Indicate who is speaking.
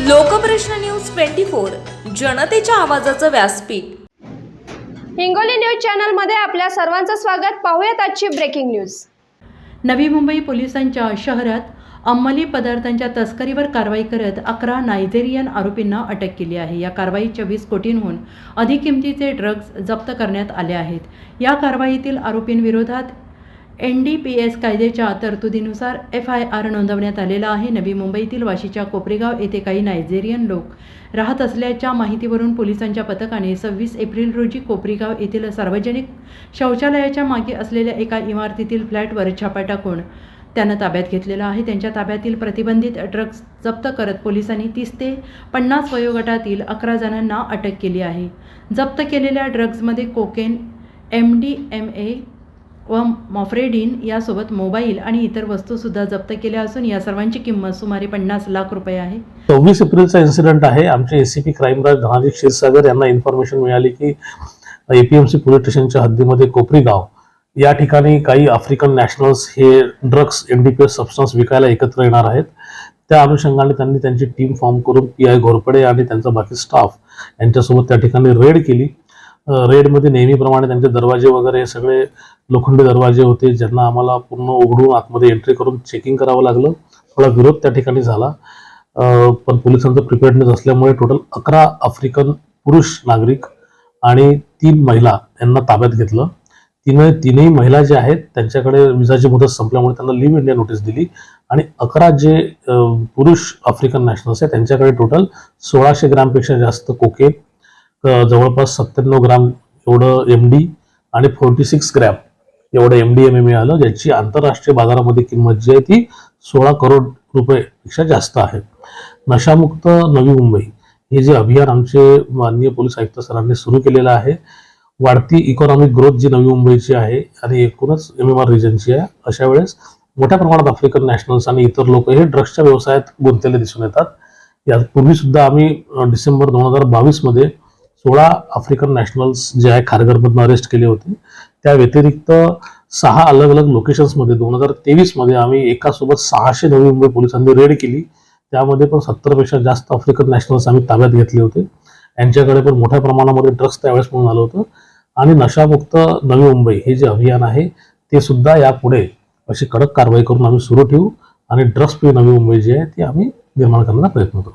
Speaker 1: Lokprashna news twenty four जनतेच्या आवाजाचं व्यासपीठ.
Speaker 2: हिंगोली न्यूज चॅनलमध्ये आपल्या सर्वांचं स्वागत. पाहूयात आजची ब्रेकिंग न्यूज.
Speaker 3: नवी मुंबई पोलिसांच्या शहरात अंमली पदार्थांच्या तस्करीवर कारवाई करत अकरा नायजेरियन आरोपींना अटक केली आहे. या कारवाईत वीस कोटींहून अधिक किमतीचे ड्रग्ज जप्त करण्यात आले आहेत. या कारवाईतील आरोपींविरोधात एन डी पी एस कायद्याच्या तरतुदीनुसार एफ आय आर नोंदवण्यात आलेला आहे. नवी मुंबईतील वाशीच्या कोपरेगाव येथे काही नायजेरियन लोक राहत असल्याच्या माहितीवरून पोलिसांच्या पथकाने सव्वीस एप्रिल रोजी कोपरीगाव येथील सार्वजनिक शौचालयाच्या मागे असलेल्या एका इमारतीतील फ्लॅटवर छापा टाकून त्यांना ताब्यात घेतलेला आहे. त्यांच्या ताब्यातील प्रतिबंधित ड्रग्ज जप्त करत पोलिसांनी तीस ते पन्नास वयोगटातील अकरा जणांना अटक केली आहे. जप्त केलेल्या ड्रग्जमध्ये cocaine M D M A व मॉफ्रेडिन यासोबत मोबाईल आणि इतर वस्तूसुद्धा जप्त केल्या असून या सर्वांची किंमत सुमारे पन्नास लाख रुपये आहे.
Speaker 4: सव्वीस एप्रिलचा इन्सिडेंट आहे. आमचे ACP crime branch Dhanaji Kshirsagar यांना इन्फॉर्मेशन मिळाली की एपीएमसी पोलीस स्टेशनच्या हद्दीमध्ये कोपरी गाव. या ठिकाणी काही आफ्रिकन नॅशनल्स हे ड्रग्स एनडीपीएस सबस्टन्स विकायला एकत्र येणार आहेत. त्या अनुषंगाने त्यांनी त्यांची टीम फॉर्म करून पी आय घोरपडे आणि त्यांचा बाकी स्टाफ यांच्यासोबत त्या ठिकाणी रेड केली. रेडमध्ये नेहमीप्रमाणे त्यांचे दरवाजे वगैरे सगळे लोखंडी दरवाजे होते ज्यांना आम्हाला पूर्ण उघडून आतमध्ये एंट्री करून चेकिंग करावं लागलं. थोडा विरोध त्या ठिकाणी झाला. पण पोलिसांचं प्रिपेअर्डनेस असल्यामुळे टोटल अकरा आफ्रिकन पुरुष नागरिक आणि तीन महिला यांना ताब्यात घेतलं. तिने तीनही महिला ज्या आहेत त्यांच्याकडे विजाची मुदत संपल्यामुळे त्यांना लिव्ह इंडिया नोटीस दिली आणि अकरा जे पुरुष आफ्रिकन नॅशनल्स आहेत त्यांच्याकडे टोटल सोळाशे ग्रॅमपेक्षा जास्त कोकेन जवळपास सत्त्याण्णव ग्राम एवढं एम डी आणि फोर्टी सिक्स ग्रॅम एवढं एम डी एम ए मिळालं ज्याची आंतरराष्ट्रीय बाजारामध्ये किंमत जी आहे ती सोळा करोड रुपयेपेक्षा जास्त आहे. नशामुक्त नवी मुंबई हे जे अभियान आमचे माननीय पोलीस आयुक्त सरांनी सुरू केलेलं आहे वाढती इकॉनॉमिक ग्रोथ जी नवी मुंबईची आहे आणि एकूणच एम एम आर रिजनची आहे अशा वेळेस मोठ्या प्रमाणात आफ्रिकन नॅशनल्स आणि इतर लोक हे ड्रग्सच्या व्यवसायात गुंतलेले दिसून येतात. यापूर्वी सुद्धा आम्ही डिसेंबर दोन हजार बावीसमध्ये सोळा आफ्रिकन नॅशनल्स जे आहे खारघरमधून अरेस्ट केले होते. त्या व्यतिरिक्त सहा अलग अलग लोकेशन्समध्ये दोन हजार तेवीसमध्ये आम्ही एकासोबत सहाशे नवी मुंबई पोलिसांनी रेड केली. त्यामध्ये पण सत्तरपेक्षा जास्त आफ्रिकन नॅशनल्स आम्ही ताब्यात घेतले होते. यांच्याकडे पण मोठ्या प्रमाणामध्ये ड्रग्स त्यावेळेस म्हणून आलं होतं. आणि नशामुक्त नवी मुंबई हे जे अभियान आहे ते सुद्धा यापुढे अशी कडक कारवाई करून आम्ही सुरू ठेवू आणि ड्रग्स फ्री नवी मुंबई जी आहे ती आम्ही निर्माण करण्याचा प्रयत्न करू.